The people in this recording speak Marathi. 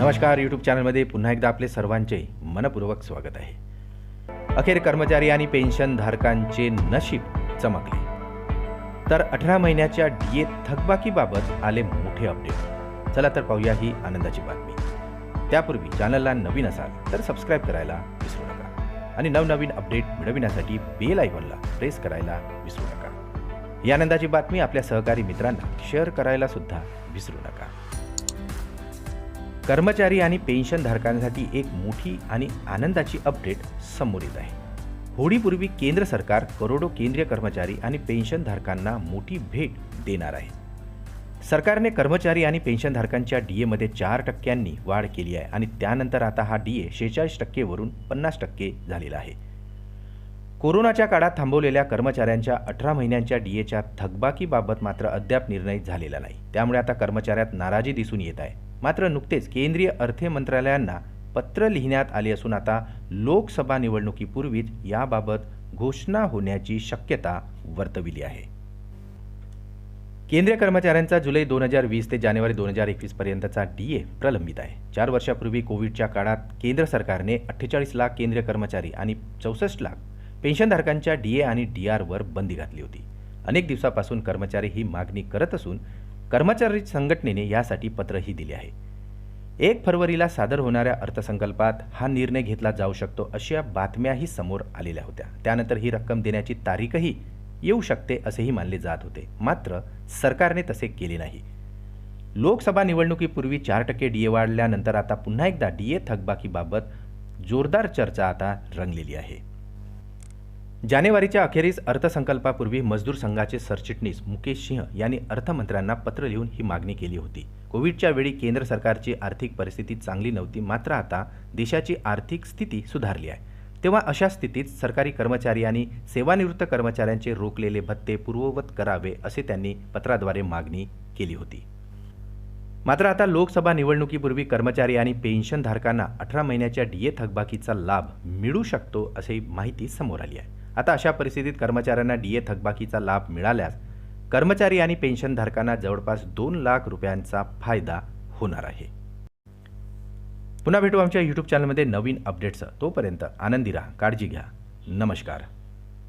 नमस्कार यूट्यूब चॅनलमध्ये पुन्हा एकदा आपले सर्वांचे मनपूर्वक स्वागत आहे. अखेर कर्मचारी आणि पेन्शनधारकांचे नशीब चमकले. तर अठरा महिन्याच्या डी ए थकबाकीबाबत आले मोठे अपडेट. चला तर पाहूया ही आनंदाची बातमी. त्यापूर्वी चॅनलला नवीन असाल तर सबस्क्राईब करायला विसरू नका. आणि नवनवीन अपडेट मिळविण्यासाठी बेल आयकॉनला प्रेस करायला विसरू नका. या आनंदाची बातमी आपल्या सहकारी मित्रांना. शेअर करायला सुद्धा विसरू नका. कर्मचारी आणि पेन्शनधारकांसाठी एक मोठी आणि आनंदाची अपडेट समोर येत आहे. होळीपूर्वी केंद्र सरकार करोडो केंद्रीय कर्मचारी आणि पेन्शनधारकांना मोठी भेट देणार आहे. सरकारने कर्मचारी आणि पेन्शनधारकांच्या डी एमध्ये चार टक्क्यांनी वाढ केली आहे आणि त्यानंतर आता हा डी ए शेहेचाळीस टक्केवरून पन्नास टक्के झालेला आहे. कोरोनाच्या काळात थांबवलेल्या कर्मचाऱ्यांच्या अठरा महिन्यांच्या डी एच्या थकबाकीबाबत मात्र अद्याप निर्णय झालेला नाही. त्यामुळे आता कर्मचाऱ्यात नाराजी दिसून येत आहे. मात्र नुकतेच केंद्रीय अर्थ मंत्रालयांना पत्र लिहिण्यात आले असून आता लोकसभा निवडणुकीपूर्वीच याबाबत घोषणा होण्याची शक्यता वर्तविली आहे. केंद्रीय कर्मचाऱ्यांचा जुलै दोन हजार वीस ते जानेवारी दोन हजार एकवीस पर्यंतचा डी ए प्रलंबित आहे. चार वर्षापूर्वी कोविडच्या काळात केंद्र सरकारने अठ्ठेचाळीस लाख केंद्रीय कर्मचारी आणि चौसष्ट लाख पेन्शनधारकांच्या डी ए आणि डी आरवर बंदी घातली होती. अनेक दिवसापासून कर्मचारी ही मागणी करत असून कर्मचारी संघटनेने यासाठी पत्रही दिले आहे. एक फरवरीला सादर होणाऱ्या अर्थसंकल्पात हा निर्णय घेतला जाऊ शकतो अशा बातम्याही समोर आलेल्या होत्या. त्यानंतर ही रक्कम देण्याची तारीखही येऊ शकते असेही मानले जात होते. मात्र सरकारने तसे केले नाही. लोकसभा निवडणुकीपूर्वी चार टक्के डी ए वाढल्यानंतर आता पुन्हा एकदा डी ए थकबाकीबाबत जोरदार चर्चा आता रंगलेली आहे. जानेवारीच्या अखेरीस अर्थसंकल्पापूर्वी मजदूर संघाचे सरचिटणीस मुकेश सिंह यांनी अर्थमंत्र्यांना पत्र लिहून ही मागणी केली होती. कोविडच्या वेळी केंद्र सरकारची आर्थिक परिस्थिती चांगली नव्हती मात्र आता देशाची आर्थिक स्थिती सुधारली आहे. तेव्हा अशा स्थितीत सरकारी कर्मचारी आणि सेवानिवृत्त कर्मचाऱ्यांचे रोखलेले भत्ते पूर्ववत करावे असे त्यांनी पत्राद्वारे मागणी केली होती. मात्र आता लोकसभा निवडणुकीपूर्वी कर्मचारी आणि पेन्शनधारकांना अठरा महिन्याच्या डीए थकबाकीचा लाभ मिळू शकतो अशी माहिती समोर आली आहे. आता अशा परिस्थितीत कर्मचाऱ्यांना डी ए थकबाकीचा लाभ मिळाल्यास कर्मचारी आणि पेन्शनधारकांना जवळपास दोन लाख रुपयांचा फायदा होणार आहे. पुन्हा भेटू आमच्या यूट्यूब चॅनलमध्ये नवीन अपडेट्स तोपर्यंत आनंदी राहा काळजी घ्या. नमस्कार.